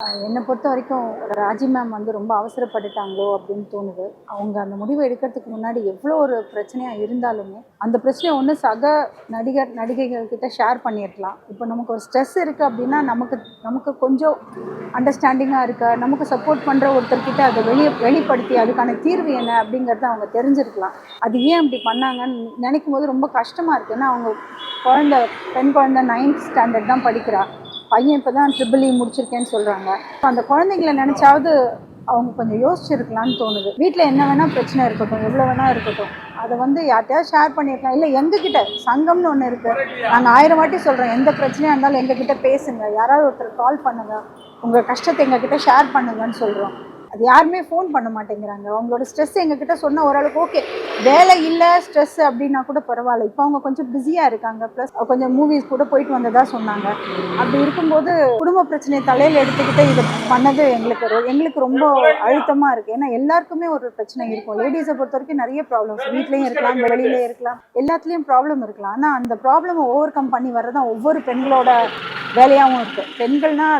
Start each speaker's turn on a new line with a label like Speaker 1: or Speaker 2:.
Speaker 1: என்னை பொறுத்த வரைக்கும் ராஜி மேம் வந்து ரொம்ப அவசரப்பட்டுட்டாங்களோ அப்படின்னு தோணுது. அவங்க அந்த முடிவை எடுக்கிறதுக்கு முன்னாடி எவ்வளோ ஒரு பிரச்சனையாக இருந்தாலுமே அந்த பிரச்சனையை ஒன்று சக நடிகர் நடிகைகள் கிட்ட ஷேர் பண்ணிடலாம் இப்போ நமக்கு ஒரு ஸ்ட்ரெஸ் இருக்குது அப்படின்னா நமக்கு நமக்கு கொஞ்சம் அண்டர்ஸ்டாண்டிங்காக இருக்க. நமக்கு சப்போர்ட் பண்ணுற ஒருத்தர்கிட்ட அதை வெளியே வெளிப்படுத்தி அதுக்கான தீர்வு என்ன அப்படிங்கிறத அவங்க தெரிஞ்சிருக்கலாம். அது ஏன் அப்படி பண்ணாங்கன்னு நினைக்கும் போது ரொம்ப கஷ்டமாக இருக்குது ஏன்னா அவங்க குழந்த பெண் குழந்தை நைன்த் ஸ்டாண்டர்ட் தான் படிக்கிறாள் பையன் இப்போ தான் ட்ரிபிள் இ e முடிச்சிருக்கேன்னு சொல்கிறாங்க அந்த குழந்தைங்கள நினச்சாவது அவங்க கொஞ்சம் யோசிச்சிருக்கலாம்னு தோணுது. வீட்டில் என்ன வேணால் பிரச்சனை இருக்கட்டும் எவ்வளோ வேணால் இருக்கட்டும். அதை வந்து யார்கிட்டயாவது ஷேர் பண்ணியிருக்கலாம் இல்லை எங்ககிட்ட சங்கம்னு ஒன்று இருக்குது நாங்கள் ஆயிரம் வாட்டி சொல்கிறோம் எந்த பிரச்சனையாக இருந்தாலும் எங்ககிட்ட பேசுங்க. யாராவது ஒருத்தர் கால் பண்ணுங்கள் உங்கள் கஷ்டத்தை எங்ககிட்ட ஷேர் பண்ணுங்கன்னு சொல்கிறோம் அது யாருமே ஃபோன் பண்ண மாட்டேங்கிறாங்க. அவங்களோட ஸ்ட்ரெஸ் எங்ககிட்ட சொன்னால் ஓரளவுக்கு ஓகே வேலை இல்லை ஸ்ட்ரெஸ் அப்படின்னா கூட பரவாயில்ல. இப்போ அவங்க கொஞ்சம் பிஸியாக இருக்காங்க. ப்ளஸ் கொஞ்சம் மூவிஸ் கூட போயிட்டு வந்ததாக சொன்னாங்க. அப்படி இருக்கும்போது குடும்ப பிரச்சனையை தலையில் எடுத்துக்கிட்டு இது பண்ணது எங்களுக்கு எங்களுக்கு ரொம்ப அழுத்தமாக இருக்குது ஏன்னா எல்லாருக்குமே ஒரு பிரச்சனை இருக்கும். லேடிஸை பொறுத்த வரைக்கும் நிறைய ப்ராப்ளம்ஸ் வீட்லேயும் இருக்கலாம் வெளியில இருக்கலாம். எல்லாத்துலேயும் ப்ராப்ளம் இருக்கலாம். ஆனால் அந்த ப்ராப்ளமை ஓவர் கம் பண்ணி வர்றதான் ஒவ்வொரு பெண்களோட வேலையாகவும் இருக்குது பெண்கள்னால் அது